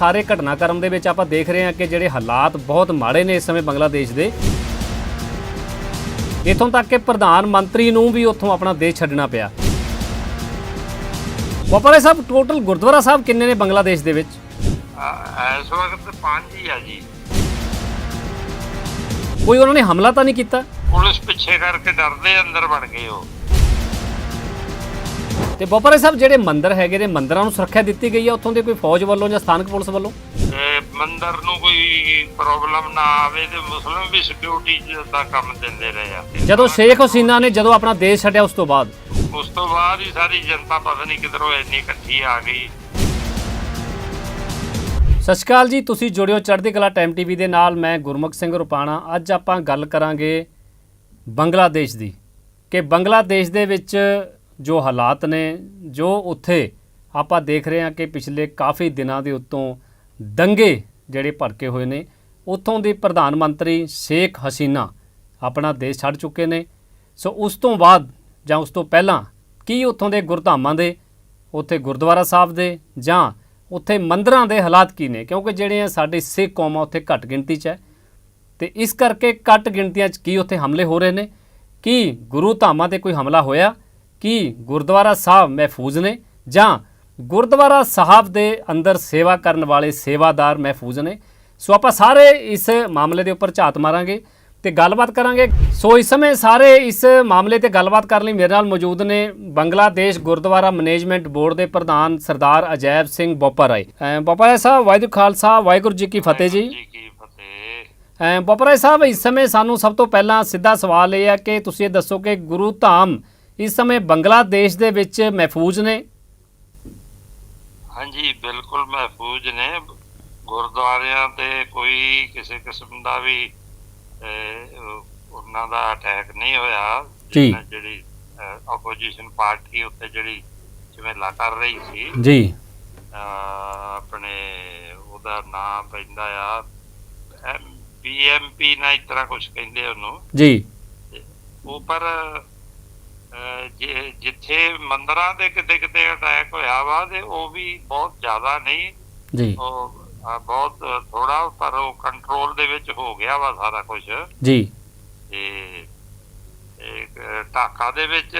ਸਾਰੇ ਘਟਨਾਕ੍ਰਮ ਦੇ ਵਿੱਚ ਆਪਾਂ ਦੇਖ ਰਹੇ ਹਾਂ ਕਿ ਜਿਹੜੇ ਹਾਲਾਤ ਬਹੁਤ ਮਾੜੇ ਨੇ ਇਸ ਸਮੇਂ ਬੰਗਲਾਦੇਸ਼ ਦੇ। ਇਥੋਂ ਤੱਕ ਕਿ ਪ੍ਰਧਾਨ ਮੰਤਰੀ ਨੂੰ ਵੀ ਉੱਥੋਂ ਆਪਣਾ ਦੇਸ਼ ਛੱਡਣਾ ਪਿਆ। ਵਪਾਰੇ ਸਾਹਿਬ ਟੋਟਲ ਗੁਰਦੁਆਰਾ ਸਾਹਿਬ ਕਿੰਨੇ ਨੇ ਬੰਗਲਾਦੇਸ਼ ਦੇ ਵਿੱਚ? ਇਸ ਵਕਤ ਪੰਜ ਹੀ ਆ ਜੀ। ਕੋਈ ਉਹਨਾਂ ਨੇ ਹਮਲਾ ਤਾਂ ਨਹੀਂ ਕੀਤਾ? ਪੁਲਿਸ ਪਿੱਛੇ ਕਰਕੇ ਡਰਦੇ ਅੰਦਰ ਵੜ ਗਏ ਉਹ। ਤੇ ਵਪਾਰੇ ਸਾਹਿਬ ਜਿਹੜੇ ਮੰਦਿਰ ਹੈਗੇ ਨੇ ਮੰਦਿਰਾਂ ਨੂੰ ਸੁਰੱਖਿਆ ਦਿੱਤੀ ਗਈ ਹੈ ਉੱਥੋਂ ਦੇ ਕੋਈ ਫੌਜ ਵੱਲੋਂ ਜਾਂ ਸਥਾਨਕ ਪੁਲਿਸ ਵੱਲੋਂ? ਤੇ ਮੰਦਰ ਨੂੰ ਕੋਈ ਪ੍ਰੋਬਲਮ ਨਾ ਆਵੇ ਤੇ ਮੁਸਲਮ ਵੀ ਸਿਕਿਉਰਿਟੀ ਦਾ ਕੰਮ ਦਿੰਦੇ ਰਹੇ ਆ। ਜਦੋਂ ਸ਼ੇਖ ਹਸੀਨਾ ਨੇ ਜਦੋਂ ਆਪਣਾ ਦੇਸ਼ ਛੱਡਿਆ ਉਸ ਤੋਂ ਬਾਅਦ? ਉਸ ਤੋਂ ਬਾਅਦ ਹੀ ਸਾਰੀ ਜਨਤਾ ਪਤਾ ਨਹੀਂ ਕਿਧਰੋਂ ਇੰਨੀ ਇਕੱਠੀ ਆ ਗਈ। ਸਤਿ ਸ਼੍ਰੀ ਅਕਾਲ ਜੀ ਤੁਸੀਂ ਜੁੜਿਓ ਚੜ੍ਹਦੀ ਕਲਾ ਟਾਈਮ ਟੀਵੀ ਦੇ ਨਾਲ। ਮੈਂ ਗੁਰਮੁਖ ਸਿੰਘ ਰੁਪਾਣਾ। ਅੱਜ ਆਪਾਂ ਗੱਲ ਕਰਾਂਗੇ ਬੰਗਲਾਦੇਸ਼ ਦੀ। ਕਿ ਬੰਗਲਾਦੇਸ਼ ਦੇ ਵਿੱਚ ਜੋ ਹਾਲਾਤ ਨੇ, ਜੋ ਉੱਥੇ ਆਪਾਂ ਦੇਖ ਰਹੇ ਹਾਂ ਕਿ ਪਿਛਲੇ ਕਾਫੀ ਦਿਨਾਂ ਦੇ ਉੱਤੋਂ ਦੰਗੇ ਜਿਹੜੇ ਭੜਕੇ ਹੋਏ ਨੇ, ਉੱਥੋਂ ਦੀ ਪ੍ਰਧਾਨ ਮੰਤਰੀ ਸ਼ੇਖ ਹਸੀਨਾ ਆਪਣਾ ਦੇਸ਼ ਛੱਡ ਚੁੱਕੇ ਨੇ। ਸੋ ਉਸ ਤੋਂ ਬਾਅਦ ਜਾਂ ਉਸ ਤੋਂ ਪਹਿਲਾਂ ਕੀ ਉੱਥੋਂ ਦੇ ਗੁਰਧਾਮਾਂ ਦੇ, ਉੱਥੇ ਗੁਰਦੁਆਰਾ ਸਾਹਿਬ ਦੇ ਜਾਂ ਉੱਥੇ ਮੰਦਰਾਂ ਦੇ ਹਾਲਾਤ ਕੀ ਨੇ? ਕਿਉਂਕਿ ਜਿਹੜੇ ਆ ਸਾਡੀ ਸਿੱਖ ਕੌਮ ਆ, ਉੱਥੇ ਘੱਟ ਗਿਣਤੀ 'ਚ ਹੈ। ਤੇ ਇਸ ਕਰਕੇ ਘੱਟ ਗਿਣਤੀਆਂ 'ਚ ਕੀ ਉੱਥੇ ਹਮਲੇ ਹੋ ਰਹੇ ਨੇ? ਕੀ ਗੁਰੂ ਧਾਮਾਂ ਤੇ ਕੋਈ ਹਮਲਾ ਹੋਇਆ? ਕੀ ਗੁਰਦੁਆਰਾ ਸਾਹਿਬ ਮਹਿਫੂਜ਼ ਨੇ ਜਾਂ ਗੁਰਦੁਆਰਾ ਸਾਹਿਬ ਦੇ ਅੰਦਰ ਸੇਵਾ ਕਰਨ ਵਾਲੇ ਸੇਵਾਦਾਰ ਮਹਿਫੂਜ਼ ਨੇ? ਸੋ ਆਪਾਂ ਸਾਰੇ ਇਸ ਮਾਮਲੇ ਦੇ ਉੱਪਰ ਝਾਤ ਮਾਰਾਂਗੇ ਤੇ ਗੱਲਬਾਤ ਕਰਾਂਗੇ। ਸੋ ਇਸ ਸਮੇਂ ਸਾਰੇ ਇਸ ਮਾਮਲੇ ਤੇ ਗੱਲਬਾਤ ਕਰਨ ਲਈ ਮੇਰੇ ਨਾਲ ਮੌਜੂਦ ਨੇ ਬੰਗਲਾਦੇਸ਼ ਗੁਰਦੁਆਰਾ ਮੈਨੇਜਮੈਂਟ ਬੋਰਡ ਦੇ ਪ੍ਰਧਾਨ ਸਰਦਾਰ ਅਜੈਬ ਸਿੰਘ ਬੋਪਰਾਏ ਬੋਪਰਾਏ ਸਾਹਿਬ ਵਾਹਿਗੁਰੂ ਖਾਲਸਾ ਵਾਹਿਗੁਰੂ ਜੀ ਕੀ ਫਤਿਹ ਜੀ। ਬੋਪਰਾਏ ਸਾਹਿਬ ਇਸ ਸਮੇਂ ਸਾਨੂੰ ਸਭ ਤੋਂ ਪਹਿਲਾਂ ਸਿੱਧਾ ਸਵਾਲ ਇਹ ਹੈ ਕਿ ਤੁਸੀਂ ਇਹ ਦੱਸੋ ਕਿ ਗੁਰੂ ਧਾਮ ਇਸ ਸਮੇਂ ਬੰਗਲਾਦੇਸ਼ ਦੇ ਵਿੱਚ ਮਹਿਫੂਜ਼ ਨੇ। ਹਾਂਜੀ ਬਿਲਕੁਲ ਮਹਿਫੂਜ਼ ਨੇ। ਗੁਰਦੁਆਰਿਆਂ ਤੇ ਕੋਈ ਕਿਸੇ ਕਿਸਮ ਦਾ ਵੀ ਉਹਨਾਂ ਦਾ ਅਟੈਕ ਨਹੀਂ ਹੋਇਆ। ਜਿਹੜੀ ਆਪੋਜੀਸ਼ਨ ਪਾਰਟੀ ਉੱਤੇ ਜਿਹੜੀ ਝਮੇਲਾ ਕਰ ਰਹੀ ਸੀ। ਜੀ। ਆਪਣੇ ਉਹਦਾ ਨਾਮ ਪੈਂਦਾ ਆ ਬੀਐਮਪੀ ਨਾ ਇਸ ਤਰ੍ਹਾਂ ਕੁਝ ਕਹਿੰਦੇ ਉਹਨੂੰ। ਜੀ। ਉਹ ਪਰ ਜਿੱਥੇ ਮੰਦਰਾਂ ਦੇ ਕਿਤੇ ਕਿਤੇ ਅਟੈਕ ਹੋਇਆ ਵਾ ਤੇ ਉਹ ਵੀ ਬਹੁਤ ਜ਼ਿਆਦਾ ਨਹੀਂ। ਜੀ। ਉਹ ਬਹੁਤ ਥੋੜਾ ਪਰ ਉਹ ਕੰਟਰੋਲ ਦੇ ਵਿੱਚ ਹੋ ਗਿਆ ਵਾ ਸਾਰਾ ਕੁਝ ਜੀ। ਤੇ ਇੱਕ ਢਾਕਾ ਦੇ ਵਿੱਚ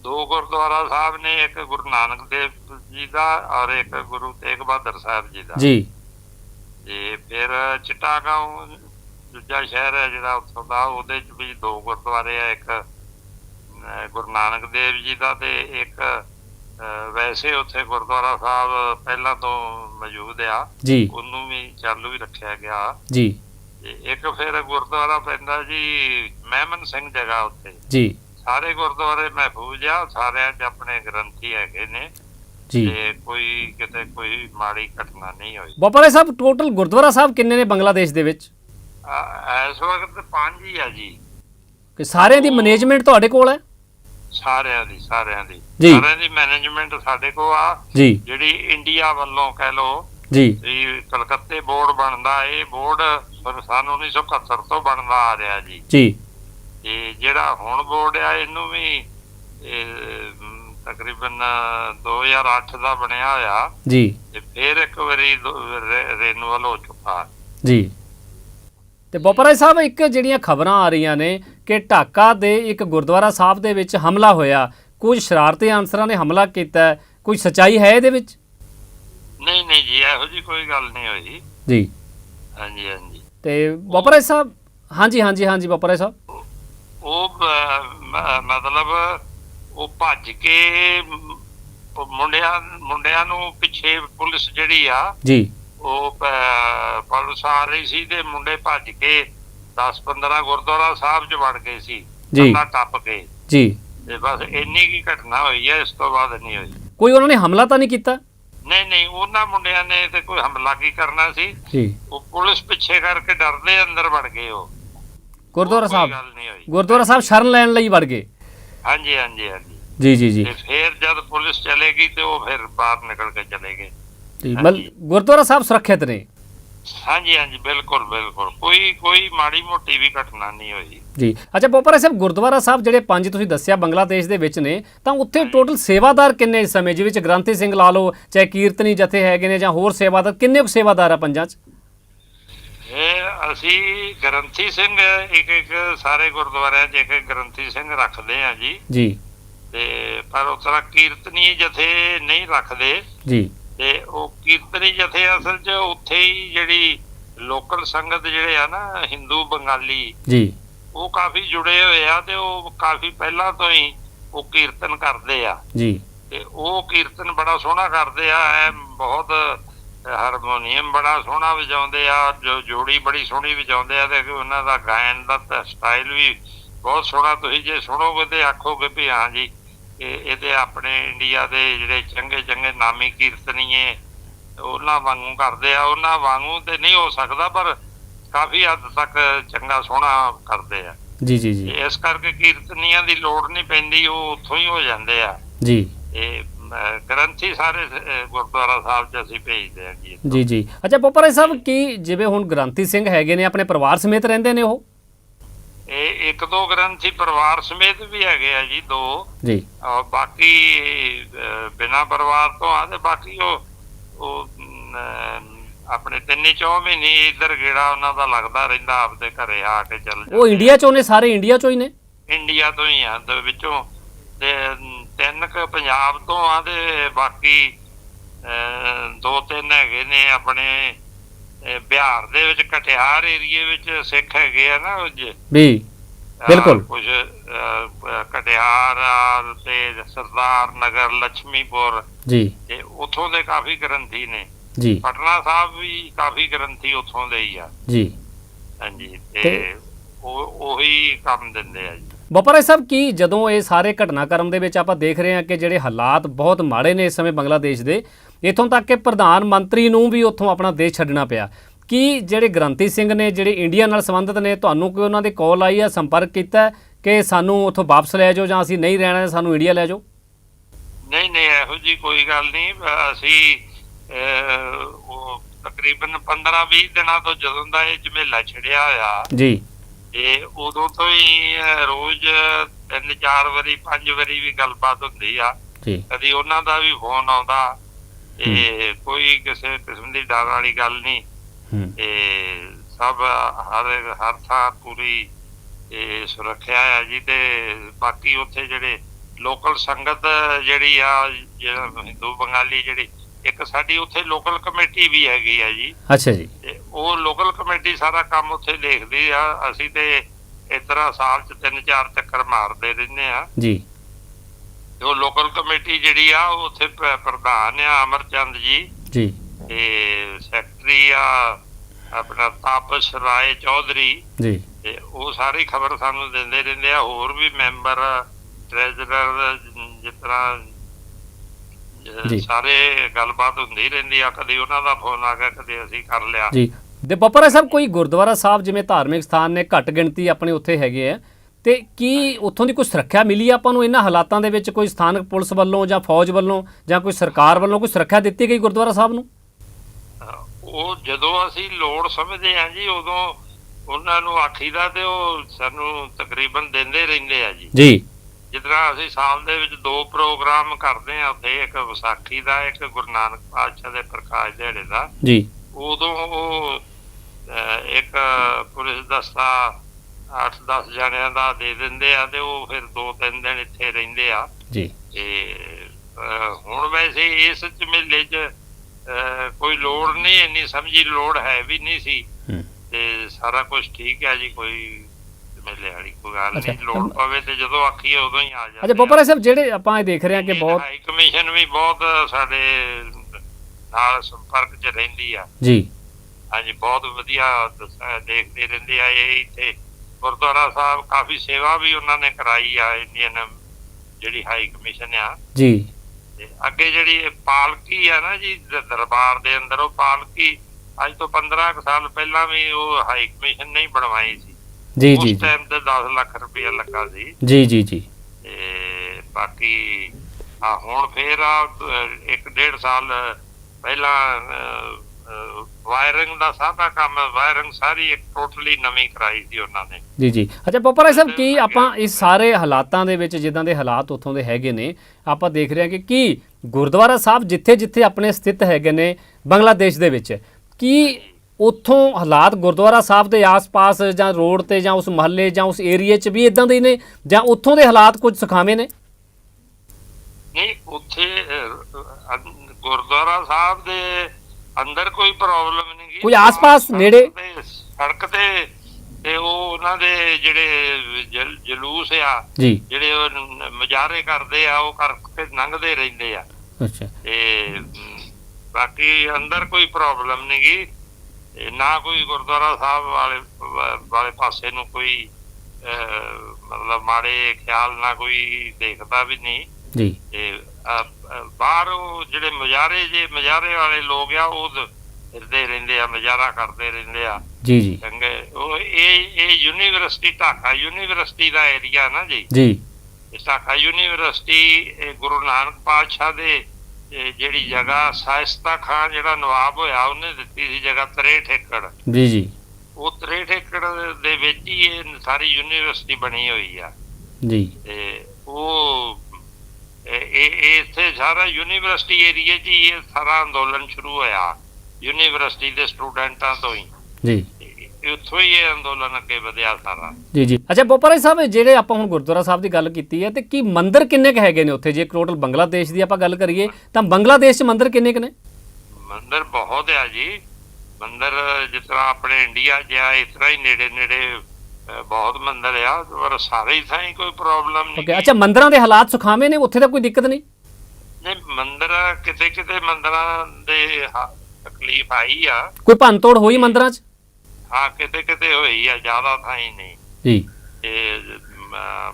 ਦੋ ਗੁਰਦੁਆਰਾ ਸਾਹਿਬ ਨੇ ਇੱਕ ਗੁਰੂ ਨਾਨਕ ਦੇਵ ਜੀ ਦਾ ਔਰ ਇੱਕ ਗੁਰੂ ਤੇਗ ਬਹਾਦਰ ਸਾਹਿਬ ਜੀ ਦਾ। ਜੀ। ਤੇ ਫਿਰ ਚਿੱਟਾਗਾਉਂ ਦੂਜਾ ਸ਼ਹਿਰ ਹੈ ਜਿਹੜਾ ਉੱਥੋਂ ਦਾ ਉਹਦੇ ਚ ਵੀ ਦੋ ਗੁਰਦੁਆਰੇ ਆ ਇੱਕ ਗੁਰੂ ਨਾਨਕ ਦੇਵ ਜੀ ਦਾ ਤੇ ਇੱਕ ਵੈਸੇ ਉੱਥੇ ਗੁਰਦੁਆਰਾ ਸਾਹਿਬ ਪਹਿਲਾਂ ਤੋਂ ਮੌਜੂਦ ਆ। ਜੀ। ਉਹਨੂੰ ਵੀ ਚਾਲੂ ਹੀ ਰੱਖਿਆ ਗਿਆ। ਜੀ। ਇੱਕ ਫਿਰ ਗੁਰਦੁਆਰਾ ਪੈਂਦਾ ਜੀ ਮਹਿਮਨ ਸਿੰਘ ਜਗ੍ਹਾ ਉੱਤੇ। ਜੀ। ਸਾਰੇ ਗੁਰਦੁਆਰੇ ਮਹਿਫੂਜ਼ ਆ ਸਾਰਿਆਂ 'ਚ ਆਪਣੇ ਗ੍ਰੰਥੀ ਹੈਗੇ ਨੇ। ਜੀ। ਤੇ ਕੋਈ ਕਿਤੇ ਕੋਈ ਮਾੜੀ ਘਟਨਾ ਨਹੀਂ ਹੋਈ। ਬੋਪਰਾਏ ਸਾਹਿਬ ਟੋਟਲ ਗੁਰਦੁਆਰਾ ਸਾਹਿਬ ਕਿੰਨੇ ਨੇ ਬੰਗਲਾਦੇਸ਼ ਦੇ ਵਿੱਚ? ਇਸ ਵਕਤ ਪੰਜ ਹੀ ਆ ਜੀ। ਕਿ ਸਾਰਿਆਂ ਦੀ ਮੈਨੇਜਮੈਂਟ ਤੁਹਾਡੇ ਕੋਲ ਹੈ? ਸਾਰਿਆਂ ਦੀ ਸਾਰਿਆਂ ਦੀ। ਜੀ। ਸਾਰਿਆਂ ਦੀ ਮੈਨੇਜਮੈਂਟ ਸਾਡੇ ਕੋਲ ਆ। ਜੀ। ਜਿਹੜੀ ਇੰਡੀਆ ਵੱਲੋਂ ਕਹਿ ਲੋ ਜੀ। ਵੀ ਕਲਕੱਤੇ ਬੋਰਡ ਬਣਦਾ ਇਹ ਬੋਰਡ ਸਨ 1971 ਤੋਂ ਬਣਦਾ ਆ ਰਿਹਾ ਜੀ। ਜੀ। ਤੇ ਜਿਹੜਾ ਹੁਣ ਬੋਰਡ ਆ ਇਹਨੂੰ ਵੀ ਇਹ, ਮ, ਤਕਰੀਬਨ 2008 ਦਾ ਬਣਿਆ ਹੋਇਆ। ਜੀ। ਤੇ ਫਿਰ ਇੱਕ ਵਾਰੀ ਰੈਨੂਅਲ ਹੋ ਚੁੱਕਾ। ਜੀ। ਤੇ ਬੋਪਰਾਏ ਸਾਹਿਬ ਇੱਕ ਜਿਹੜੀਆਂ ਖਬਰਾਂ ਆ ਰਹੀਆਂ ਨੇ ਕਿ ਢਾਕਾ ਦੇ ਇੱਕ ਗੁਰਦੁਆਰਾ ਸਾਹਿਬ ਦੇ ਵਿੱਚ ਹਮਲਾ ਹੋਇਆ। ਕੁਝ ਸ਼ਰਾਰਤੀ ਅਨਸਰਾਂ ਨੇ ਹਮਲਾ ਕੀਤਾ। ਕੋਈ ਸਚਾਈ ਹੈ ਇਹਦੇ ਵਿੱਚ? ਨਹੀਂ ਨਹੀਂ ਜੀ ਇਹੋ ਜੀ ਕੋਈ ਗੱਲ ਨਹੀਂ ਹੋਈ। ਜੀ। ਹਾਂਜੀ ਹਾਂਜੀ। ਤੇ ਬੋਪਰਾਏ ਸਾਹਿਬ? ਹਾਂਜੀ ਹਾਂਜੀ ਹਾਂਜੀ ਬੋਪਰਾਏ ਸਾਹਿਬ। ਉਹ ਮਤਲਬ ਉਹ ਭੱਜ ਕੇ ਮੁੰਡਿਆਂ ਮੁੰਡਿਆਂ ਨੂੰ ਪਿੱਛੇ ਪੁਲਿਸ ਜਿਹੜੀ ਆ ਜੀ। ਉਹ ਪ- ਪੁਲਿਸ ਆ ਰਹੀ ਸੀ ਤੇ ਮੁੰਡੇ ਭੱਜ ਕੇ 10 15 ਗੁਰਦੁਆਰਾ ਸਾਹਿਬ ਚ ਵੜ ਗਏ ਸੀ ਜੀ। ਟੱਪ ਕੇ। ਜੀ। ਤੇ ਬਸ ਇੰਨੀ ਕੀ ਘਟਨਾ ਹੋਈ ਹੈ ਇਸ ਤੋਂ ਬਾਅਦ ਨਹੀਂ ਹੋਈ। ਕੋਈ ਉਹਨਾਂ ਨੇ ਹਮਲਾ ਤਾਂ ਨਹੀਂ ਕੀਤਾ? ਨਹੀਂ ਨਹੀਂ ਉਹਨਾਂ ਮੁੰਡਿਆਂ ਨੇ ਤੇ ਕੋਈ ਹਮਲਾ ਕੀ ਕਰਨਾ ਸੀ? ਜੀ। ਉਹ ਪੁਲਿਸ ਪਿੱਛੇ ਕਰਕੇ ਡਰਦੇ ਅੰਦਰ ਵੜ ਗਏ ਉਹ। ਗੁਰਦੁਆਰਾ ਸਾਹਿਬ। ਗੁਰਦੁਆਰਾ ਸਾਹਿਬ ਸ਼ਰਨ ਲੈਣ ਲਈ ਵੜ ਗਏ। ਹਾਂਜੀ ਹਾਂਜੀ ਹਾਂਜੀ। ਜੀ ਜੀ ਜੀ। ਫਿਰ ਜਦ ਪੁਲਿਸ ਚਲੇਗੀ ਤੇ ਉਹ ਫਿਰ ਬਾਹਰ ਨਿਕਲ ਕੇ ਚਲੇ ਗਏ। ਜੀ ਮਤਲਬ ਗੁਰਦੁਆਰਾ ਸਾਹਿਬ ਸੁਰੱਖਿਅਤ ਨੇ। ਹਾਂਜੀ ਹਾਂਜੀ ਬਿਲਕੁਲ ਬਿਲਕੁਲ। ਕੋਈ ਕੋਈ ਮਾੜੀ ਮੋਟੀ ਵੀ ਘਟਨਾ ਨਹੀਂ ਹੋਈ। ਜੀ। ਅੱਛਾ ਬੋਪਰਾ ਸਾਹਿਬ ਗੁਰਦੁਆਰਾ ਸਾਹਿਬ ਜਿਹੜੇ ਪੰਜ ਤੁਸੀਂ ਦੱਸਿਆ ਬੰਗਲਾਦੇਸ਼ ਦੇ ਵਿੱਚ ਨੇ ਤਾਂ ਉੱਥੇ ਟੋਟਲ ਸੇਵਾਦਾਰ ਕਿੰਨੇ ਇਸ ਸਮੇਂ ਜਿਹਦੇ ਵਿੱਚ? ਗ੍ਰੰਥੀ ਸਿੰਘ ਲਾ ਲਓ ਚਾਹੇ ਕੀਰਤਨੀ ਜਥੇ ਹੈਗੇ ਨੇ ਜਾਂ ਹੋਰ ਸੇਵਾਦਾਰ ਕਿੰਨੇ ਕੁ ਸੇਵਾਦਾਰ ਆ ਪੰਜਾਂ 'ਚ? ਇਹ ਅਸੀਂ ਗ੍ਰੰਥੀ ਸਿੰਘ ਇੱਕ ਇੱਕ ਸਾਰੇ ਗੁਰਦੁਆਰਿਆਂ 'ਚ ਇੱਕ ਇੱਕ ਗ੍ਰੰਥੀ ਸਿੰਘ ਰੱਖਦੇ ਆ ਜੀ। ਜੀ। ਤੇ ਪਰ ਉਸ ਤਰ੍ਹਾਂ ਕੀਰਤਨੀ ਜਥੇ ਨਹੀਂ ਰੱਖਦੇ। ਜੀ। ਤੇ ਉਹ ਕੀਰਤਨੀ ਜਥੇ ਅਸਲ 'ਚ ਉੱਥੇ ਹੀ ਜਿਹੜੀ ਲੋਕਲ ਸੰਗਤ ਜਿਹੜੇ ਆ ਨਾ ਹਿੰਦੂ ਬੰਗਾਲੀ ਜੀ। ਉਹ ਕਾਫੀ ਜੁੜੇ ਹੋਏ ਆ ਤੇ ਉਹ ਕਾਫੀ ਪਹਿਲਾਂ ਤੋਂ ਹੀ ਉਹ ਕੀਰਤਨ ਕਰਦੇ ਆ। ਜੀ। ਤੇ ਉਹ ਕੀਰਤਨ ਬੜਾ ਸੋਹਣਾ ਕਰਦੇ ਆ ਐ ਬਹੁਤ ਹਾਰਮੋਨੀਅਮ ਬੜਾ ਸੋਹਣਾ ਵਜਾਉਂਦੇ ਆ ਜੋ ਜੋੜੀ ਬੜੀ ਸੋਹਣੀ ਵਜਾਉਂਦੇ ਆ ਤੇ ਉਹਨਾਂ ਦਾ ਗਾਇਨ ਦਾ ਸਟਾਈਲ ਵੀ ਬਹੁਤ ਸੋਹਣਾ। ਤੁਸੀਂ ਜੇ ਸੁਣੋਗੇ ਤੇ ਆਖੋਗੇ ਵੀ ਹਾਂ ਜੀ ਇਹ ਇਹਦੇ ਆਪਣੇ ਇੰਡੀਆ ਦੇ ਜਿਹੜੇ ਚੰਗੇ ਚੰਗੇ ਨਾਮੀ ਕੀਰਤਨੀਏ ਉਹਨਾਂ ਵਾਂਗੂ ਕਰਦੇ ਆ। ਉਹਨਾਂ ਵਾਂਗੂ ਤੇ ਨਹੀਂ ਹੋ ਸਕਦਾ ਪਰ ਕਾਫੀ ਹੱਦ ਤੱਕ ਚੰਗਾ ਸੋਹਣਾ ਕਰਦੇ ਆ। ਜੀ ਜੀ ਜੀ। ਤੇ ਇਸ ਕਰਕੇ ਕੀਰਤਨੀਆਂ ਦੀ ਲੋੜ ਨਹੀਂ ਪੈਂਦੀ ਉਹ ਉੱਥੋਂ ਹੀ ਹੋ ਜਾਂਦੇ ਆ। ਜੀ। ਇਹ ਗ੍ਰੰਥੀ ਸਾਰੇ ਗੁਰਦੁਆਰਾ ਸਾਹਿਬ ਚ ਅਸੀਂ ਭੇਜਦੇ ਆ ਜੀ ਜੀ ਜੀ। ਅੱਛਾ ਬੋਪਰਾ ਸਾਹਿਬ ਕੀ ਜਿਵੇਂ ਹੁਣ ਗ੍ਰੰਥੀ ਸਿੰਘ ਹੈਗੇ ਨੇ ਆਪਣੇ ਪਰਿਵਾਰ ਸਮੇਤ ਰਹਿੰਦੇ ਨੇ ਉਹ? ਇਹ ਇੱਕ ਦੋ ਗ੍ਰੰਥੀ ਪਰਿਵਾਰ ਸਮੇਤ ਵੀ ਹੈਗੇ ਆ ਜੀ ਦੋ। ਜੀ। ਬਾਕੀ ਬਿਨਾਂ ਪਰਿਵਾਰ ਤੋਂ ਆ ਤੇ ਬਾਕੀ ਉਹ ਉਹ ਆਪਣੇ ਤਿੰਨੇ ਚੌ ਮਹੀਨੇ ਇੱਧਰ ਗੇੜਾ ਉਹਨਾਂ ਦਾ ਲੱਗਦਾ ਰਹਿੰਦਾ ਆਪਦੇ ਘਰੇ ਆ ਕੇ ਚੱਲ ਉਹ ਜਾਂਦੇ ਇੰਡੀਆ ਚੋਂ ਨੇ ਸਾਰੇ ਇੰਡੀਆ ਚੋਂ ਹੀ ਨੇ? ਇੰਡੀਆ ਤੋਂ ਹੀ ਆ ਦੇ ਵਿੱਚੋਂ। ਤੇ ਤਿੰਨ ਕ ਪੰਜਾਬ ਤੋਂ ਆ ਤੇ ਬਾਕੀ ਦੋ ਤਿੰਨ ਹੈਗੇ ਨੇ ਆਪਣੇ ਬਿਹਾਰ ਦੇ ਵਿੱਚ ਕਟਿਹਾਰ ਏਰੀਏ ਵਿੱਚ ਸਿੱਖ ਹੈਗੇ ਆ ਨਾ ਉਹ ਜ- ਵੀ ਬਿਲਕੁਲ। ਕੁਝ ਕਟਿਹਾਰ ਤੇ ਸਰਦਾਰ ਨਗਰ ਲక్ష్ਮੀਪੁਰ ਜੀ। ਤੇ ਉਥੋਂ ਦੇ ਕਾਫੀ ਗ੍ਰੰਥੀ ਨੇ। ਜੀ। ਪਟਨਾ ਸਾਹਿਬ ਵੀ ਕਾਫੀ ਗ੍ਰੰਥੀ ਉਥੋਂ ਦੇ ਹੀ ਆ। ਜੀ। ਹਾਂਜੀ ਤੇ- ਉਹ ਉਹੀ ਕੰਮ ਦਿੰਦੇ ਆ ਜੀ। ਬਪਰਾ ਸਾਹਿਬ ਕੀ ਜਦੋਂ ਇਹ ਸਾਰੇ ਘਟਨਾਕ੍ਰਮ ਦੇ ਵਿੱਚ ਆਪਾਂ ਦੇਖ ਰਹੇ ਹਾਂ ਕਿ ਜਿਹੜੇ ਹਾਲਾਤ ਬਹੁਤ ਮਾੜੇ ਨੇ ਇਸ ਸਮੇਂ ਬੰਗਲਾਦੇਸ਼ ਦੇ ਇਥੋਂ ਤੱਕ ਕਿ ਪ੍ਰਧਾਨ ਮੰਤਰੀ ਨੂੰ ਵੀ ਉੱਥੋਂ ਆਪਣਾ ਦੇਸ਼ ਛੱਡਣਾ ਪਿਆ। ਕੀ ਜਿਹੜੇ ਗ੍ਰੰਥੀ ਸਿੰਘ ਨੇ ਜਿਹੜੇ ਇੰਡੀਆ ਨਾਲ ਸੰਬੰਧਿਤ ਨੇ ਤੁਹਾਨੂੰ ਕੋਈ ਉਹਨਾਂ ਦੇ ਕਾਲ ਆਈ ਆ ਸੰਪਰਕ ਕੀਤਾ ਕਿ ਸਾਨੂੰ ਉੱਥੋਂ ਵਾਪਸ ਲੈ ਜਾਓ ਜਾਂ ਅਸੀਂ ਨਹੀਂ ਰਹਿਣਾ ਸਾਨੂੰ ਇੰਡੀਆ ਲੈ ਜਾਓ? ਨਹੀਂ ਨਹੀਂ ਇਹੋ ਜੀ ਕੋਈ ਗੱਲ ਨਹੀਂ। ਅਸੀਂ ਉਹ ਤਕਰੀਬਨ 15-20 ਦਿਨਾਂ ਤੋਂ ਜਦੋਂ ਦਾ ਇਹ ਝਮੇਲਾ ਛਿੜਿਆ ਹੋਇਆ ਜੀ। ਤੇ ਉਦੋਂ ਤੋਂ ਹੀ ਰੋਜ਼ ਤਿੰਨ ਚਾਰ ਵਾਰੀ ਪੰਜ ਵਾਰੀ ਵੀ ਗੱਲਬਾਤ ਹੁੰਦੀ ਆ। ਜੀ। ਕਦੀ ਉਹਨਾਂ ਦਾ ਵੀ ਫੋਨ ਆਉਂਦਾ ਤੇ ਕੋਈ ਕਿਸੇ ਕਿਸਮ ਦੀ ਡਰ ਵਾਲੀ ਗੱਲ ਨਹੀਂ। ਤੇ ਸਭ ਹਰ ਹਰ ਥਾਂ ਪੂਰੀ ਇਹ ਸੁਰੱਖਿਆ ਹੈ ਜੀ ਤੇ ਬਾਕੀ ਉੱਥੇ ਜਿਹੜੇ ਲੋਕਲ ਸੰਗਤ ਜਿਹੜੀ ਆ ਜਿਹੜਾ ਹਿੰਦੂ ਬੰਗਾਲੀ ਜਿਹੜੀ ਇੱਕ ਸਾਡੀ ਉੱਥੇ ਲੋਕਲ ਕਮੇਟੀ ਵੀ ਹੈਗੀ ਆ ਜੀ। ਅੱਛਾ ਜੀ। ਤੇ ਉਹ ਲੋਕਲ ਕਮੇਟੀ ਸਾਰਾ ਕੰਮ ਉੱਥੇ ਦੇਖਦੀ ਆ। ਅਸੀਂ ਤੇ ਇਸ ਤਰ੍ਹਾਂ ਸਾਲ ਚ ਤਿੰਨ ਚਾਰ ਚੱਕਰ ਮਾਰਦੇ ਰਹਿੰਦੇ ਆ। ਜੀ। ਉਹ ਲੋਕਲ ਕਮੇਟੀ ਜਿਹੜੀ ਆ ਉਹ ਉੱਥੇ ਪ੍ਰਧਾਨ ਆ ਅਮਰਚੰਦ ਜੀ। ਜੀ। ਤੇ ਸੈਕਟਰੀ ਆ ਆਪਣਾ ਤਾਪਸ ਰਾਏ ਚੌਧਰੀ। ਜੀ। ਤੇ ਉਹ ਸਾਰੀ ਖਬਰ ਸਾਨੂੰ ਦਿੰਦੇ ਰਹਿੰਦੇ ਆ। ਹੋਰ ਵੀ ਮੈਂਬਰ ਟ੍ਰੈਜਰਰ ਜਿਸ ਤਰ੍ਹਾਂ। ਸਾਰੇ ਗੱਲਬਾਤ ਹੁੰਦੀ ਰਹਿੰਦੀ ਆ ਕਦੇ ਉਹਨਾਂ ਦਾ ਫੋਨ ਆ ਗਿਆ ਕਦੇ ਅਸੀਂ ਕਰ ਲਿਆ। ਜੀ। ਦੇ ਬਪਰਾ ਸਾਹਿਬ ਕੋਈ ਗੁਰਦੁਆਰਾ ਸਾਹਿਬ ਜਿਵੇਂ ਧਾਰਮਿਕ ਸਥਾਨ ਨੇ ਘੱਟ ਗਿਣਤੀ ਆਪਣੇ ਉੱਥੇ ਹੈਗੇ ਆ ਤੇ ਕੀ ਉੱਥੋਂ ਦੀ ਕੋਈ ਸੁਰੱਖਿਆ ਮਿਲੀ ਆਪਾਂ ਨੂੰ ਇਹਨਾਂ ਹਾਲਾਤਾਂ ਦੇ ਵਿੱਚ ਕੋਈ ਸਥਾਨਕ ਪੁਲਿਸ ਵੱਲੋਂ ਜਾਂ ਫੌਜ ਵੱਲੋਂ ਜਾਂ ਕੋਈ ਸਰਕਾਰ ਵੱਲੋਂ ਕੋਈ ਸੁਰੱਖਿਆ ਦਿੱਤੀ ਗਈ ਗੁਰਦੁਆਰਾ ਸਾਹਿਬ ਨੂੰ? ਉਹ ਜਦੋਂ ਅਸੀਂ ਲੋੜ ਸਮਝਦੇ ਆ ਜੀ ਉਦੋਂ ਉਹਨਾਂ ਨੂੰ ਆਖੀਦਾ ਤੇ ਉਹ ਸਾਨੂੰ ਤਕਰੀਬਨ ਦਿੰਦੇ ਰਹਿੰਦੇ ਆ ਜੀ। ਜੀ। ਜਿੱਦਾਂ ਅਸੀਂ ਸਾਲ ਦੇ ਵਿੱਚ ਦੋ ਪ੍ਰੋਗਰਾਮ ਕਰਦੇ ਆ ਉੱਥੇ ਇੱਕ ਵਿਸਾਖੀ ਦਾ ਇੱਕ ਗੁਰੂ ਨਾਨਕ ਪਾਤਸ਼ਾਹ ਦੇ ਪ੍ਰਕਾਸ਼ ਦਿਹਾੜੇ ਦਾ। ਜੀ। ਉਦੋਂ ਉਹ ਇੱਕ ਪੁਲਿਸ ਦਸਤਾ 8-10 ਜਣਿਆਂ ਦਾ ਦੇ ਦਿੰਦੇ ਆ ਤੇ ਉਹ ਫਿਰ 2-3 ਦਿਨ ਇੱਥੇ ਰਹਿੰਦੇ ਆ। ਜੀ। ਤੇ ਹੁਣ ਵੈਸੇ ਇਸ ਝਮੇਲੇ 'ਚ ਕੋਈ ਲੋੜ ਨਹੀਂ ਇੰਨੀ ਸਮਝੀ ਲੋੜ ਹੈ ਵੀ ਨਹੀਂ ਸੀ। ਤੇ ਸਾਰਾ ਕੁਝ ਠੀਕ ਹੈ ਜੀ ਕੋਈ ਝਮੇਲੇ ਵਾਲੀ ਕੋਈ ਗੱਲ ਅੱਛਾ, ਨਹੀਂ ਲੋੜ ਪਵੇ ਤੇ ਜਦੋਂ ਆਖੀਏ ਉਦੋਂ ਹੀ ਆ ਜਾਂਦੇ ਅੱਛਾ ਬਪਰਾ ਸਾਹਿਬ ਜਿਹੜੇ ਆਪਾਂ ਇਹ ਦੇਖ ਰਹੇ ਹਾਂ ਕਿ ਇੰਡੀਅਨ ਬਹੁਤ ਹਾਈ ਕਮਿਸ਼ਨ ਵੀ ਬਹੁਤ ਸਾਡੇ ਨਾਲ ਸੰਪਰਕ 'ਚ ਰਹਿੰਦੀ ਆ। ਜੀ। ਹਾਂਜੀ ਬਹੁਤ ਵਧੀਆ ਦੱਸ- ਦੇਖਦੇ ਰਹਿੰਦੇ ਆ ਇਹ ਇੱਥੇ ਗੁਰਦੁਆਰਾ ਸਾਹਿਬ ਕਾਫੀ ਸੇਵਾ ਵੀ ਉਹਨਾਂ ਨੇ ਕਰਾਈ ਆ ਇੰਡੀਅਨ ਜਿਹੜੀ ਹਾਈ ਕਮਿਸ਼ਨ ਆ। ਜੀ। ਤੇ ਅੱਗੇ ਜਿਹੜੀ ਇਹ ਪਾਲਕੀ ਆ ਨਾ ਜੀ ਦ- ਦਰਬਾਰ ਦੇ ਅੰਦਰ ਉਹ ਪਾਲਕੀ ਅੱਜ ਤੋਂ 15 ਕੁ ਸਾਲ ਪਹਿਲਾਂ ਵੀ ਉਹ ਹਾਈ ਕਮਿਸ਼ਨ ਨਹੀਂ ਬਣਵਾਈ ਸੀ। ਜੀ ਜੀ ਉਸ ਟਾਈਮ ਤੇ 10 ਲੱਖ ਰੁਪਏ ਲੱਗਾ ਸੀ। ਜੀ ਜੀ ਜੀ। ਤੇ ਬਾਕੀ ਆ ਹੁਣ ਫੇਰ ਆ ਅਹ, ਇੱਕ ਡੇਢ ਸਾਲ ਪਹਿਲਾਂ ਵਾਇਰਿੰਗ ਦਾ ਸਾਰਾ ਕੰਮ ਵਾਇਰਿੰਗ ਸਾਰੀ ਇੱਕ ਟੋਟਲੀ ਨਵੀਂ ਕਰਾਈ ਸੀ ਉਹਨਾਂ ਨੇ। ਜੀ ਜੀ। ਅੱਛਾ ਪੋਪਰਾ ਸਾਹਿਬ ਕੀ ਆਪਾਂ ਇਸ ਸਾਰੇ ਹਾਲਾਤਾਂ ਦੇ ਵਿੱਚ ਜਿੱਦਾਂ ਦੇ ਹਾਲਾਤ ਉੱਥੋਂ ਦੇ ਹੈਗੇ ਨੇ ਆਪਾਂ ਦੇਖ ਰਹੇ ਹਾਂ ਕਿ ਕੀ ਗੁਰਦੁਆਰਾ ਸਾਹਿਬ ਜਿੱਥੇ ਜਿੱਥੇ ਆਪਣੇ ਸਥਿਤ ਹੈਗੇ ਨੇ ਬੰਗਲਾਦੇਸ਼ ਦੇ ਵਿੱਚ ਕੀ ਉੱਥੋਂ ਹਾਲਾਤ ਗੁਰਦੁਆਰਾ ਸਾਹਿਬ ਦੇ ਆਸ-ਪਾਸ ਜਾਂ ਰੋਡ ਤੇ ਜਾਂ ਉਸ ਮਹੱਲੇ ਜਾਂ ਉਸ ਏਰੀਏ 'ਚ ਵੀ ਇਦਾਂ ਦੇ ਨੇ ਜਾਂ ਉੱਥੋਂ ਦੇ ਹਾਲਾਤ ਕੁਝ ਸੁਖਾਵੇਂ ਨੇ? ਨਹੀਂ ਉੱਥੇ ਗੁਰਦੁਆਰਾ ਸਾਹਿਬ ਦੇ ਅੰਦਰ ਕੋਈ ਪ੍ਰੋਬਲਮ ਨਹੀਂ ਗੀ। ਕੋਈ ਆਸ-ਪਾਸ ਨੇੜੇ? ਸੜਕ ਤੇ ਤੇ ਉਹ ਉਹਨਾਂ ਦੇ ਜਿਹੜੇ ਜਲ- ਜਲੂਸ ਆ ਜਿਹੜੇ ਉਹ ਮਜ਼ਾਰੇ ਕਰਦੇ ਆ ਉਹ ਕਰਕੇ ਲੰਘਦੇ ਰਹਿੰਦੇ ਆ। ਅੱਛਾ। ਤੇ ਬਾਕੀ ਅੰਦਰ ਕੋਈ ਪ੍ਰੋਬਲਮ ਨਹੀਂ ਗੀ। ਤੇ ਨਾ ਕੋਈ ਗੁਰਦੁਆਰਾ ਸਾਹਿਬ ਵਾਲੇ ਵਾਲੇ ਪਾਸੇ ਨੂੰ ਕੋਈ ਮਤਲਬ ਮਾੜੇ ਖਿਆਲ ਨਾ ਕੋਈ ਦੇਖਦਾ ਵੀ ਨਹੀਂ। ਜੀ। ਤੇ ਬਾਹਰ ਉਹ ਜਿਹੜੇ ਮਜ਼ਾਰੇ ਜੇ ਮਜ਼ਾਰੇ ਵਾਲੇ ਲੋਕ ਆ ਉਹ ਫਿਰਦੇ ਰਹਿੰਦੇ ਆ ਮਜ਼ਾਰਾ ਕਰਦੇ ਰਹਿੰਦੇ ਆ। ਜੀ ਜੀ। ਚੰਗੇ ਉਹ ਇਹ ਇਹ ਯੂਨੀਵਰਸਿਟੀ ਢਾਕਾ ਯੂਨੀਵਰਸਿਟੀ ਦਾ ਏਰੀਆ ਨਾ ਜੀ। ਜੀ। ਢਾਕਾ ਯੂਨੀਵਰਸਿਟੀ ਗੁਰੂ ਨਾਨਕ ਪਾਤਸ਼ਾਹ ਦੇ ਇਹ ਜਿਹੜੀ ਜਗ੍ਹਾ ਸਾਇਸਤਾ ਖਾਨ ਜਿਹੜਾ ਨਵਾਬ ਹੋਇਆ ਉਹਨੇ ਦਿੱਤੀ ਸੀ ਜਗ੍ਹਾ 63 ਏਕੜ ਜੀ ਜੀ। ਉਹ 63 ਏਕੜ ਦੇ ਵਿੱਚ ਹੀ ਇਹ ਸਾਰੀ ਯੂਨੀਵਰਸਿਟੀ ਬਣੀ ਹੋਈ ਆ। ਜੀ। ਤੇ ਉਹ ਇਹ ਇੱਥੇ ਸਾਰਾ ਯੂਨੀਵਰਸਿਟੀ ਏਰੀਆ 'ਚ ਹੀ ਇਹ ਸਾਰਾ ਅੰਦੋਲਨ ਸ਼ੁਰੂ ਹੋਇਆ। ਯੂਨੀਵਰਸਿਟੀ ਦੇ ਸਟੂਡੈਂਟਾਂ ਤੋਂ ਹੀ। ਜੀ। ਉੱਥੋਂ ਹੀ ਇਹ ਅੰਦੋਲਨ ਅੱਗੇ ਵਧਿਆ ਸਾਰਾ। ਜੀ ਜੀ। ਅੱਛਾ ਬੋਪਰਾ ਸਾਹਿਬ ਜਿਹੜੇ ਆਪਾਂ ਹੁਣ ਗੁਰਦੁਆਰਾ ਸਾਹਿਬ ਦੀ ਗੱਲ ਕੀਤੀ ਹੈ ਤੇ ਕੀ ਮੰਦਿਰ ਕਿੰਨੇ ਕ ਹੈਗੇ ਨੇ ਉੱਥੇ? ਜੇ ਟੋਟਲ ਬੰਗਲਾਦੇਸ਼ ਦੀ ਆਪਾਂ ਗੱਲ ਕਰੀਏ ਤਾਂ ਬੰਗਲਾਦੇਸ਼ 'ਚ ਮੰਦਿਰ ਕਿੰਨੇ ਕ ਨੇ? ਮੰਦਿਰ ਬਹੁਤ ਆ ਜੀ। ਮੰਦਿਰ ਜਿਸ ਤਰ੍ਹਾਂ ਆਪਣੇ ਇੰਡੀਆ ਜਿਹਾ ਇਸ ਤਰ੍ਹਾਂ ਹੀ ਨੇੜੇ ਨੇੜੇ ਬਹੁਤ ਮੰਦਿਰ ਆ ਪਰ ਸਾਰੇ ਹੀ ਥਾਂ ਹੀ ਕੋਈ ਪ੍ਰੋਬਲਮ ਨਹੀਂ ਓਕੇ ਅੱਛਾ ਮੰਦਿਰਾਂ ਦੇ ਹਾਲਾਤ ਸੁਖਾਵੇਂ ਨੇ? ਉੱਥੇ ਤਾਂ ਕੋਈ ਦਿੱਕਤ ਨਹੀਂ? ਨਹੀਂ ਮੰਦਿਰ ਕਿਤੇ ਕਿਤੇ ਮੰਦਿਰਾਂ ਦੇ ਤਕਲੀਫ ਆਈ ਆ। ਕੋਈ ਭੰਨ ਤੋੜ ਹੋਈ ਮੰਦਿਰਾਂ 'ਚ? ਹਾਂ ਕਿਤੇ ਕਿਤੇ ਹੋਈ ਆ ਜ਼ਿਆਦਾ ਥਾਂ ਹੀ ਨਹੀਂ। ਜੀ। ਤੇ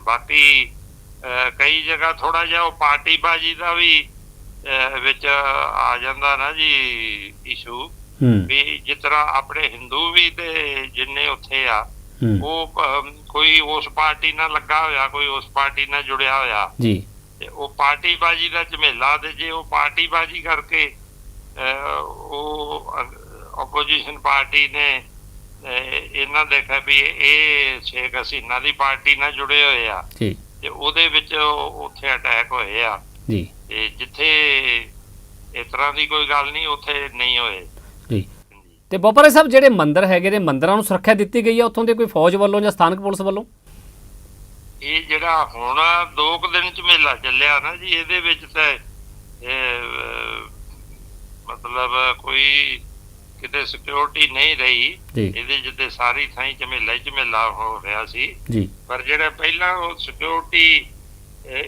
ਬਾਕੀ ਕਈ ਜਗ੍ਹਾ ਥੋੜਾ ਜਿਹਾ ਉਹ ਪਾਰਟੀ ਬਾਜੀ ਦਾ ਵੀ ਵਿੱਚ ਆ ਜਾਂਦਾ ਨਾ ਜੀ ਇਸ਼ੂ ਵੀ ਜਿਸ ਤਰ੍ਹਾਂ ਆਪਣੇ ਹਿੰਦੂ ਵੀ ਤੇ ਜਿੰਨੇ ਉੱਥੇ ਆ ਉਹ ਕੋਈ ਉਸ ਪਾਰਟੀ ਨਾਲ ਲੱਗਾ ਹੋਇਆ ਕੋਈ ਉਸ ਪਾਰਟੀ ਨਾਲ ਜੁੜਿਆ ਹੋਇਆ। ਜੀ। ਤੇ ਉਹ ਪਾਰਟੀ ਬਾਜੀ ਦਾ ਝਮੇਲਾ ਤੇ ਜੇ ਉਹ ਪਾਰਟੀ ਬਾਜੀ ਕਰਕੇ ਉਹ ਆਪੋਜੀਸ਼ਨ ਪਾਰਟੀ ਨੇ ਇਹਨਾਂ ਦੇਖਿਆ ਵੀ ਇਹ ਸ਼ੇਖ ਹਸੀਨਾ ਦੀ ਪਾਰਟੀ ਨਾਲ ਜੁੜੇ ਹੋਏ ਆ। ਜੀ। ਤੇ ਉਹਦੇ ਵਿੱਚ ਉੱਥੇ ਅਟੈਕ ਹੋਏ ਆ। ਜੀ। ਤੇ ਜਿੱਥੇ ਇਸ ਤਰ੍ਹਾਂ ਦੀ ਕੋਈ ਗੱਲ ਨਹੀਂ ਉੱਥੇ ਨਹੀਂ ਹੋਏ। ਜੀ। ਤੇ ਬੋਪਰਾ ਸਾਹਿਬ ਜਿਹੜੇ ਮੰਦਿਰ ਹੈਗੇ ਨੇ ਮੰਦਿਰਾਂ ਨੂੰ ਸੁਰੱਖਿਆ ਦਿੱਤੀ ਗਈ ਹੈ ਉੱਥੋਂ ਦੇ ਕੋਈ ਫੌਜ ਵੱਲੋਂ ਜਾਂ ਸਥਾਨਕ ਪੁਲਿਸ ਵੱਲੋਂ? ਇਹ ਜਿਹੜਾ ਹੁਣ ਦੋ ਕੁ ਦਿਨ ਚ ਮੇਲਾ ਚੱਲਿਆ ਨਾ ਜੀ ਇਹਦੇ ਵਿੱਚ ਤਾਂ ਮਤਲਬ ਕੋਈ ਕਿਤੇ ਸਿਕਿਉਰਿਟੀ ਨਹੀਂ ਰਹੀ ਇਹਦੇ ਜਿੱਤੇ ਸਾਰੀ ਥਾਂ ਹੀ ਝਮੇਲਾ ਝਮੇਲਾ ਹੋ ਰਿਹਾ ਸੀ। ਜੀ। ਪਰ ਜਿਹੜਾ ਪਹਿਲਾਂ ਉਹ ਸਿਕਿਉਰਿਟੀ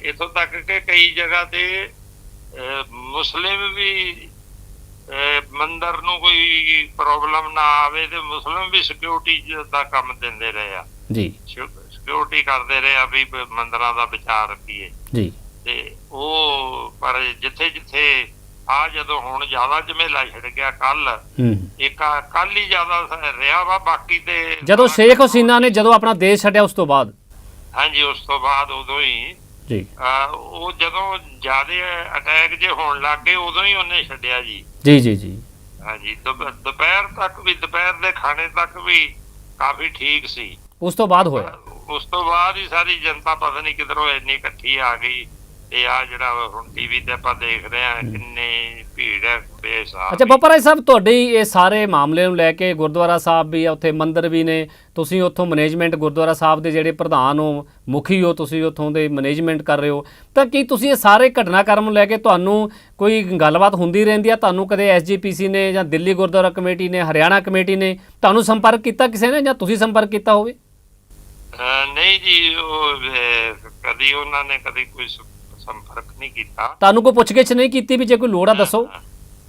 ਇਥੋਂ ਤੱਕ ਕਿ ਕਈ ਜਗ੍ਹਾ ਤੇ ਮੁਸਲਿਮ ਵੀ ਮੰਦਰ ਨੂੰ ਕੋਈ ਪ੍ਰੋਬਲਮ ਨਾ ਆਵੇ ਤੇ ਮੁਸਲਿਮ ਵੀ ਸਿਕਿਉਰਿਟੀ ਦਾ ਕੰਮ ਦਿੰਦੇ ਰਹੇ ਆ। ਜੀ। ਸਿਕਿਉਰਿਟੀ ਕਰਦੇ ਰਹੇ ਆ ਵੀ ਮੰਦਰਾਂ ਦਾ ਵਿਚਾਰ ਰੱਖੀਏ। ਜੀ। ਤੇ ਉਹ ਪਰ ਜਿੱਥੇ ਜਿੱਥੇ ਆ ਜਦੋਂ ਹੁਣ ਜ਼ਿਆਦਾ ਝਮੇਲਾ ਛਿੜ ਗਿਆ ਕੱਲ ਹੂੰ। ਇੱਕ ਕੱਲ ਹੀ ਜ਼ਿਆਦਾ ਰਿਹਾ ਵਾ ਬਾਕੀ ਤੇ ਜਦੋਂ ਸ਼ੇਖ ਹਸੀਨਾ ਨੇ ਜਦੋਂ ਆਪਣਾ ਦੇਸ਼ ਛੱਡਿਆ ਉਸ ਤੋਂ ਬਾਅਦ? ਹਾਂਜੀ ਉਸ ਤੋਂ ਬਾਅਦ ਉਦੋਂ ਹੀ। ਜੀ। ਉਹ ਜਦੋਂ ਜ਼ਿਆਦਾ ਅਟੈਕ ਜੇ ਹੋਣ ਲੱਗ ਗਏ ਉਦੋਂ ਹੀ ਉਹਨੇ ਛੱਡਿਆ ਜੀ। ਜੀ ਜੀ ਜੀ। ਹਾਂਜੀ ਦੁਪ- ਦੁਪਹਿਰ ਤੱਕ ਵੀ ਦੁਪਹਿਰ ਦੇ ਖਾਣੇ ਤੱਕ ਵੀ ਕਾਫੀ ਠੀਕ ਸੀ। ਉਸ ਤੋਂ ਬਾਅਦ ਹੋਇਆ? ਉਸ ਤੋਂ ਬਾਅਦ ਹੀ ਸਾਰੀ ਜਨਤਾ ਪਤਾ ਨਹੀਂ ਕਿਧਰੋਂ ਇੰਨੀ ਇਕੱਠੀ ਆ ਗਈ। ਤੇ ਆ ਜਿਹੜਾ ਹੁਣ ਟੀਵੀ ਤੇ ਆਪਾਂ ਦੇਖ ਰਹੇ ਆ ਕਿੰਨੀ ਭੀੜ ਹੈ ਬੇਸਾਬ ਅੱਛਾ ਬੋਪਰਾ ਸਾਹਿਬ ਤੁਹਾਡੇ ਇਹ ਸਾਰੇ ਮਾਮਲੇ ਨੂੰ ਲੈ ਕੇ ਗੁਰਦੁਆਰਾ ਸਾਹਿਬ ਵੀ ਆ ਉੱਥੇ ਮੰਦਿਰ ਵੀ ਨੇ। ਤੁਸੀਂ ਉੱਥੋਂ ਮੈਨੇਜਮੈਂਟ ਗੁਰਦੁਆਰਾ ਸਾਹਿਬ ਦੇ ਜਿਹੜੇ ਪ੍ਰਧਾਨ ਹੋ ਮੁਖੀ ਹੋ ਤੁਸੀਂ ਉੱਥੋਂ ਦੇ ਮੈਨੇਜਮੈਂਟ ਕਰ ਰਹੇ ਹੋ। ਤਾਂ ਕੀ ਤੁਸੀਂ ਇਹ ਸਾਰੇ ਘਟਨਾਕ੍ਰਮ ਨੂੰ ਲੈ ਕੇ ਤੁਹਾਨੂੰ ਕੋਈ ਗੱਲਬਾਤ ਹੁੰਦੀ ਰਹਿੰਦੀ ਆ? ਤੁਹਾਨੂੰ ਕਦੇ ਐਸਜੀਪੀਸੀ ਨੇ ਜਾਂ ਦਿੱਲੀ ਗੁਰਦੁਆਰਾ ਕਮੇਟੀ ਨੇ ਹਰਿਆਣਾ ਕਮੇਟੀ ਨੇ ਤੁਹਾਨੂੰ ਸੰਪਰਕ ਕੀਤਾ ਕਿਸੇ ਨੇ ਜਾਂ ਤੁਸੀਂ ਸੰਪਰਕ ਕੀਤਾ ਹੋਵੇ? ਨਹੀਂ ਜੀ ਉਹ ਕਦੀ ਉਹਨਾਂ ਨੇ ਕਦੀ ਕੋਈ ਸੰਪਰਕ ਨਹੀਂ ਕੀਤਾ। ਤੁਹਾਨੂੰ ਕੋਈ ਪੁੱਛਗਿੱਛ ਨਹੀਂ ਕੀਤੀ ਵੀ ਜੇ ਕੋਈ ਲੋੜ ਆ ਦੱਸੋ।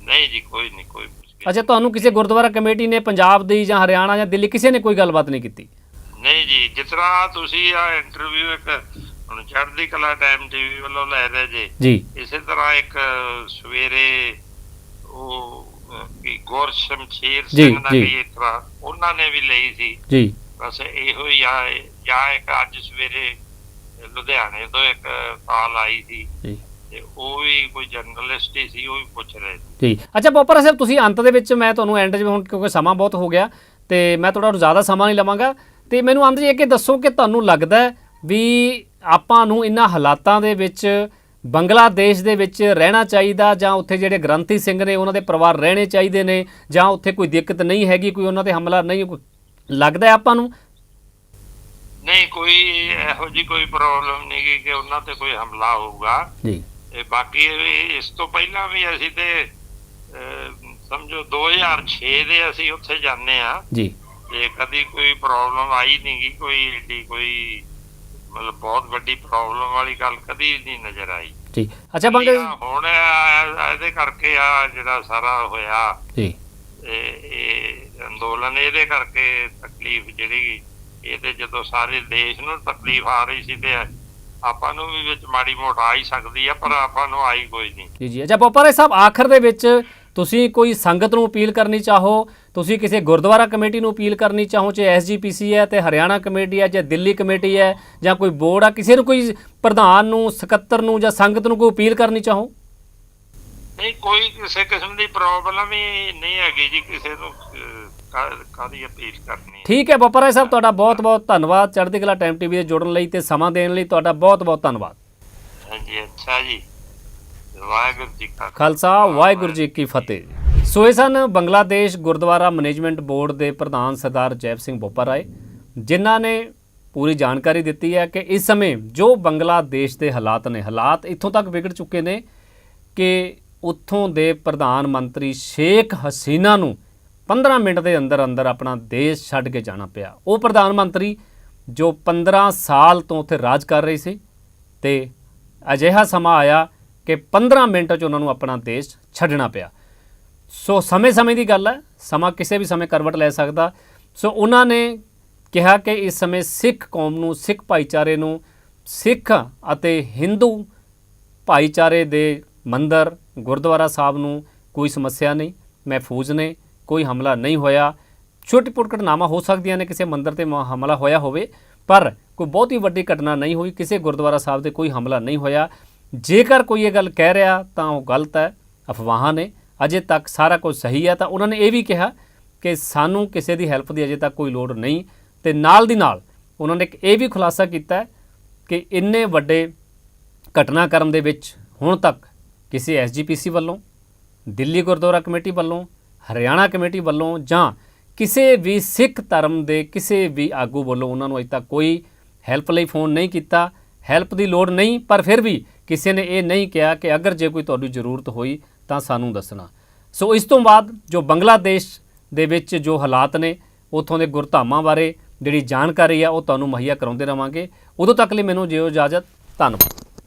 ਨਹੀਂ ਜੀ ਕੋਈ ਨਹੀਂ ਕੋਈ ਪੁੱਛਗਿੱਛ। ਅੱਛਾ ਤੁਹਾਨੂੰ ਕਿਸੇ ਗੁਰਦੁਆਰਾ ਕਮੇਟੀ ਨੇ ਪੰਜਾਬ ਦੀ ਜਾਂ ਹਰਿਆਣਾ ਜਾਂ ਦਿੱਲੀ ਕਿਸੇ ਨੇ ਕੋਈ ਗੱਲਬਾਤ ਨਹੀਂ ਕੀਤੀ? ਨਹੀਂ ਜੀ ਤਰ੍ਹਾਂ ਤੁਸੀਂ ਆ ਇੰਟਰਵਿਊ ਇੱਕ ਹੁਣ ਚੜ੍ਹਦੀ ਕਲਾ ਟਾਈਮ ਟੀਵੀ ਵੱਲੋਂ ਲੈ ਰਹੇ ਜੇ। ਜੀ। ਇਸੇ ਤਰ੍ਹਾਂ ਇੱਕ ਸਵੇਰੇ ਉਹ ਕੀ ਗੌਰ ਸ਼ਮਸ਼ੀਰ ਸਿੰਘ ਦਾ। ਵੀ ਤਰ੍ਹਾਂ ਉਹਨਾਂ ਨੇ ਵੀ ਲਈ ਸੀ। ਜੀ। ਬਸ ਇਹੋ ਹੀ ਆ ਜਾਂ ਇੱਕ ਅੱਜ ਸਵੇਰੇ ਲੁਧਿਆਣੇ ਤੋਂ ਇੱਕ ਕਾਲ ਆਈ ਸੀ ਜੀ। ਤੇ ਉਹ ਵੀ ਕੋਈ ਜਰਨਲਿਸਟ ਹੀ ਸੀ ਉਹ ਵੀ ਪੁੱਛ ਰਹੇ ਸੀ। ਜੀ। ਅੱਛਾ ਬੋਪਰਾ ਸਾਹਿਬ ਤੁਸੀਂ ਅੰਤ ਦੇ ਵਿੱਚ ਮੈਂ ਤੁਹਾਨੂੰ ਐਂਡ 'ਚ ਹੁਣ ਕਿਉਂਕਿ ਸਮਾਂ ਬਹੁਤ ਹੋ ਗਿਆ ਤੇ ਮੈਂ ਤੁਹਾਡਾ ਜ਼ਿਆਦਾ ਸਮਾਂ ਨਹੀਂ ਲਵਾਂਗਾ। ਤੇ ਮੈਨੂੰ ਅੰਤ 'ਚ ਇਹ ਕਿ ਦੱਸੋ ਕਿ ਤੁਹਾਨੂੰ ਲੱਗਦਾ ਵੀ ਆਪਾਂ ਨੂੰ ਇਹਨਾਂ ਹਾਲਾਤਾਂ ਦੇ ਵਿੱਚ ਬੰਗਲਾਦੇਸ਼ ਦੇ ਵਿੱਚ ਰਹਿਣਾ ਚਾਹੀਦਾ ਜਾਂ ਉੱਥੇ ਜਿਹੜੇ ਗ੍ਰੰਥੀ ਸਿੰਘ ਨੇ ਉਹਨਾਂ ਦੇ ਪਰਿਵਾਰ ਰਹਿਣੇ ਚਾਹੀਦੇ ਨੇ ਜਾਂ ਉੱਥੇ ਕੋਈ ਦਿੱਕਤ ਨਹੀਂ ਹੈਗੀ ਕੋਈ ਉਹਨਾਂ ਤੇ ਹਮਲਾ ਨਹੀਂ ਲੱਗਦਾ ਆਪਾਂ ਨੂੰ? ਨਹੀਂ ਕੋਈ ਇਹੋ ਜੀ ਕੋਈ ਪ੍ਰੋਬਲਮ ਨਹੀਂ ਕਿ ਉਹਨਾਂ ਤੇ ਕੋਈ ਹਮਲਾ ਹੋਊਗਾ। ਜੀ। ਬਾਕੀ ਇਹ ਵੀ ਇਸ ਤੋਂ ਪਹਿਲਾਂ ਵੀ ਅਸੀਂ ਤੇ ਸਮਝੋ 2006 ਦੇ ਅਸੀਂ ਉੱਥੇ ਜਾਂਦੇ ਆ ਜੀ। ਤੇ ਕਦੀ ਕੋਈ ਪ੍ਰੋਬਲਮ ਆਈ ਨਹੀਂ ਗੀ ਕੋਈ ਏਡੀ ਕੋਈ ਮਤਲਬ ਬਹੁਤ ਵੱਡੀ ਪ੍ਰੋਬਲਮ ਵਾਲੀ ਗੱਲ ਕਦੀ ਨਹੀਂ ਨਜ਼ਰ ਆਈ। ਜੀ। ਅੱਛਾ ਬੰਗੇ ਹੁਣ ਇਹ- ਇਹਦੇ ਕਰਕੇ ਆ ਜਿਹੜਾ ਸਾਰਾ ਹੋਇਆ। ਜੀ। ਇਹ ਅੰਦੋਲਨ ਇਹਦੇ ਕਰਕੇ ਤਕਲੀਫ ਜਿਹੜੀ ਇਹਦੇ ਜਦੋਂ ਸਾਰੇ ਦੇਸ਼ ਨੂੰ ਤਕਲੀਫ ਆ ਰਹੀ ਸੀ ਤੇ ਆਪਾਂ ਨੂੰ ਵੀ ਵਿੱਚ ਮਾੜੀ ਮੋਟ ਆ ਹੀ ਸਕਦੀ ਆ ਪਰ ਆਪਾਂ ਨੂੰ ਆਈ ਕੋਈ ਨਹੀਂ। ਜੀ ਜੀ। ਅੱਛਾ ਬੋਪਾਰੇ ਸਾਹਿਬ ਆਖਰ ਦੇ ਵਿੱਚ ਤੁਸੀਂ ਕੋਈ ਸੰਗਤ ਨੂੰ ਅਪੀਲ ਕਰਨੀ ਚਾਹੋ? ਤੁਸੀਂ ਕਿਸੇ ਗੁਰਦੁਆਰਾ ਕਮੇਟੀ ਨੂੰ ਅਪੀਲ ਕਰਨੀ ਚਾਹੋ ਚਾਹੇ ਐਸਜੀਪੀਸੀ ਹੈ ਤੇ ਹਰਿਆਣਾ ਕਮੇਟੀ ਹੈ ਜਾਂ ਦਿੱਲੀ ਕਮੇਟੀ ਹੈ ਜਾਂ ਕੋਈ ਬੋਰਡ ਆ? ਕਿਸੇ ਨੂੰ ਕੋਈ ਪ੍ਰਧਾਨ ਨੂੰ ਸਕੱਤਰ ਨੂੰ ਜਾਂ ਸੰਗਤ ਨੂੰ ਕੋਈ ਅਪੀਲ ਕਰਨੀ ਚਾਹੋ? ਨਹੀਂ ਕੋਈ ਕਿਸੇ ਕਿਸਮ ਦੀ ਪ੍ਰੋਬਲਮ ਹੀ ਨਹੀਂ ਹੈਗੀ ਜੀ ਕਿਸੇ ਨੂੰ ਅਪੀਲ ਕਰਨੀ ਠੀਕ ਹੈ ਬੋਪਾਰਾ ਸਾਹਿਬ ਤੁਹਾਡਾ ਬਹੁਤ ਬਹੁਤ ਧੰਨਵਾਦ। ਚੜ੍ਹਦੀ ਕਲਾ ਟਾਈਮ ਟੀਵੀ ਦੇ ਜੁੜਨ ਲਈ ਤੇ ਸਮਾਂ ਦੇਣ ਲਈ ਤੁਹਾਡਾ ਬਹੁਤ ਬਹੁਤ ਧੰਨਵਾਦ। ਹਾਂਜੀ ਅੱਛਾ ਜੀ। ਵਾਹਿਗੁਰੂ ਜੀ ਕਾ ਖਾਲਸਾ। ਵਾਹਿਗੁਰੂ ਜੀ ਕੀ ਫਤਿਹ ਸੋ ਇਹ ਸਨ ਬੰਗਲਾਦੇਸ਼ ਗੁਰਦੁਆਰਾ ਮੈਨੇਜਮੈਂਟ ਬੋਰਡ ਦੇ ਪ੍ਰਧਾਨ ਸਰਦਾਰ ਜੈਪ ਸਿੰਘ ਬੋਪਾ ਰਾਏ ਜਿਨ੍ਹਾਂ ਨੇ ਪੂਰੀ ਜਾਣਕਾਰੀ ਦਿੱਤੀ ਹੈ ਕਿ ਇਸ ਸਮੇਂ ਜੋ ਬੰਗਲਾਦੇਸ਼ ਦੇ ਹਾਲਾਤ ਨੇ ਹਾਲਾਤ ਇੱਥੋਂ ਤੱਕ ਵਿਗੜ ਚੁੱਕੇ ਨੇ ਕਿ ਉੱਥੋਂ ਦੇ ਪ੍ਰਧਾਨ ਮੰਤਰੀ ਸ਼ੇਖ ਹਸੀਨਾ ਨੂੰ 15 ਮਿੰਟ ਦੇ ਅੰਦਰ ਅੰਦਰ ਆਪਣਾ ਦੇਸ਼ ਛੱਡ ਕੇ ਜਾਣਾ ਪਿਆ। ਉਹ ਪ੍ਰਧਾਨ ਮੰਤਰੀ ਜੋ 15 ਸਾਲ ਤੋਂ ਉੱਥੇ ਰਾਜ ਕਰ ਰਹੇ ਸੀ ਤੇ ਅਜਿਹਾ ਸਮਾਂ ਆਇਆ ਕਿ 15 ਮਿੰਟ 'ਚ ਉਹਨਾਂ ਨੂੰ ਆਪਣਾ ਦੇਸ਼ ਛੱਡਣਾ ਪਿਆ। ਸੋ ਸਮੇਂ-ਸਮੇਂ ਦੀ ਗੱਲ ਹੈ, ਸਮਾਂ ਕਿਸੇ ਵੀ ਸਮੇਂ ਕਰਵਟ ਲੈ ਸਕਦਾ। ਸੋ ਉਹਨਾਂ ਨੇ ਕਿਹਾ ਕਿ ਇਸ ਸਮੇਂ ਸਿੱਖ ਕੌਮ ਨੂੰ, ਸਿੱਖ ਭਾਈਚਾਰੇ ਨੂੰ, ਸਿੱਖ ਅਤੇ ਹਿੰਦੂ ਭਾਈਚਾਰੇ ਦੇ ਮੰਦਰ ਗੁਰਦੁਆਰਾ ਸਾਹਿਬ ਨੂੰ ਕੋਈ ਸਮੱਸਿਆ ਨਹੀਂ, ਮਹਿਫੂਜ਼ ਨੇ। ਕੋਈ ਹਮਲਾ ਨਹੀਂ ਹੋਇਆ। ਛੋਟੀ ਪੁੱਟ ਘਟਨਾਵਾਂ ਹੋ ਸਕਦੀਆਂ ਨੇ, ਕਿਸੇ ਮੰਦਰ ਤੇ ਮ- ਹਮਲਾ ਹੋਇਆ ਹੋਵੇ, ਪਰ ਕੋਈ ਬਹੁਤੀ ਵੱਡੀ ਘਟਨਾ ਨਹੀਂ ਹੋਈ, ਕਿਸੇ ਗੁਰਦੁਆਰਾ ਸਾਹਿਬ ਤੇ ਕੋਈ ਹਮਲਾ ਨਹੀਂ ਹੋਇਆ। ਜੇਕਰ ਕੋਈ ਇਹ ਗੱਲ ਕਹਿ ਰਿਹਾ, ਤਾਂ ਉਹ ਗਲਤ ਹੈ, ਅਫਵਾਹਾਂ ਨੇ। ਅਜੇ ਤੱਕ ਸਾਰਾ ਕੁਝ ਸਹੀ ਹੈ, ਤਾਂ ਉਹਨਾਂ ਨੇ ਇਹ ਵੀ ਕਿਹਾ ਕਿ ਸਾਨੂੰ ਕਿਸੇ ਦੀ ਹੈਲਪ ਦੀ ਅਜੇ ਤੱਕ ਕੋਈ ਲੋੜ ਨਹੀਂ। ਤੇ ਨਾਲ ਦੀ ਨਾਲ ਉਹਨਾਂ ਨੇ ਇੱਕ ਇਹ ਵੀ ਖੁਲਾਸਾ ਕੀਤਾ ਕਿ ਇੰਨੇ ਵੱਡੇ ਘਟਨਾਕ੍ਰਮ ਦੇ ਵਿੱਚ ਹੁਣ ਤੱਕ ਕਿਸੇ ਐਸਜੀਪੀਸੀ ਵੱਲੋਂ, ਦਿੱਲੀ ਗੁਰਦੁਆਰਾ ਕਮੇਟੀ ਵੱਲੋਂ ਹਰਿਆਣਾ ਕਮੇਟੀ ਵੱਲੋਂ ਜਾਂ ਕਿਸੇ ਵੀ ਸਿੱਖ ਧਰਮ ਦੇ ਕਿਸੇ ਵੀ ਆਗੂ ਵੱਲੋਂ ਉਹਨਾਂ ਨੂੰ ਅਜੇ ਤੱਕ ਕੋਈ ਹੈਲਪ ਲਈ ਫੋਨ ਨਹੀਂ ਕੀਤਾ। ਹੈਲਪ ਦੀ ਲੋੜ ਨਹੀਂ, ਪਰ ਫਿਰ ਵੀ ਕਿਸੇ ਨੇ ਇਹ ਨਹੀਂ ਕਿਹਾ ਕਿ ਅਗਰ ਜੇ ਕੋਈ ਤੁਹਾਡੀ ਜ਼ਰੂਰਤ ਹੋਈ ਤਾਂ ਸਾਨੂੰ ਦੱਸਣਾ। ਸੋ ਇਸ ਤੋਂ ਬਾਅਦ ਜੋ ਬੰਗਲਾਦੇਸ਼ ਦੇ ਵਿੱਚ ਜੋ ਹਾਲਾਤ ਨੇ, ਉਥੋਂ ਦੇ ਗੁਰਧਾਮਾਂ ਬਾਰੇ ਜਿਹੜੀ ਜਾਣਕਾਰੀ ਆ, ਉਹ ਤੁਹਾਨੂੰ ਮੁਹੱਈਆ ਕਰਾਉਂਦੇ ਰਵਾਂਗੇ। ਉਦੋਂ ਤੱਕ ਲਈ ਮੈਨੂੰ ਜਿਓ ਇਜਾਜ਼ਤ, ਧੰਨਵਾਦ।